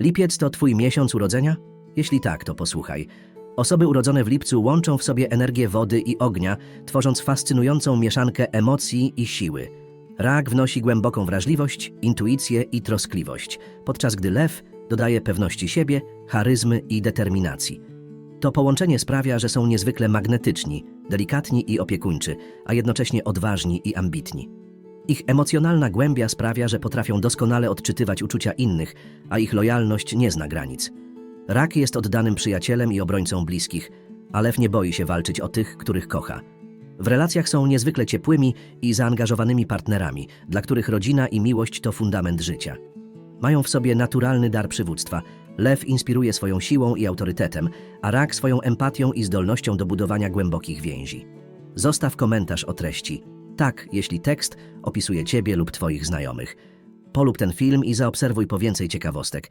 Lipiec to Twój miesiąc urodzenia? Jeśli tak, to posłuchaj. Osoby urodzone w lipcu łączą w sobie energię wody i ognia, tworząc fascynującą mieszankę emocji i siły. Rak wnosi głęboką wrażliwość, intuicję i troskliwość, podczas gdy lew dodaje pewności siebie, charyzmy i determinacji. To połączenie sprawia, że są niezwykle magnetyczni, delikatni i opiekuńczy, a jednocześnie odważni i ambitni. Ich emocjonalna głębia sprawia, że potrafią doskonale odczytywać uczucia innych, a ich lojalność nie zna granic. Rak jest oddanym przyjacielem i obrońcą bliskich, a lew nie boi się walczyć o tych, których kocha. W relacjach są niezwykle ciepłymi i zaangażowanymi partnerami, dla których rodzina i miłość to fundament życia. Mają w sobie naturalny dar przywództwa. Lew inspiruje swoją siłą i autorytetem, a rak swoją empatią i zdolnością do budowania głębokich więzi. Zostaw komentarz o treści. Tak, jeśli tekst opisuje Ciebie lub Twoich znajomych. Polub ten film i zaobserwuj po więcej ciekawostek.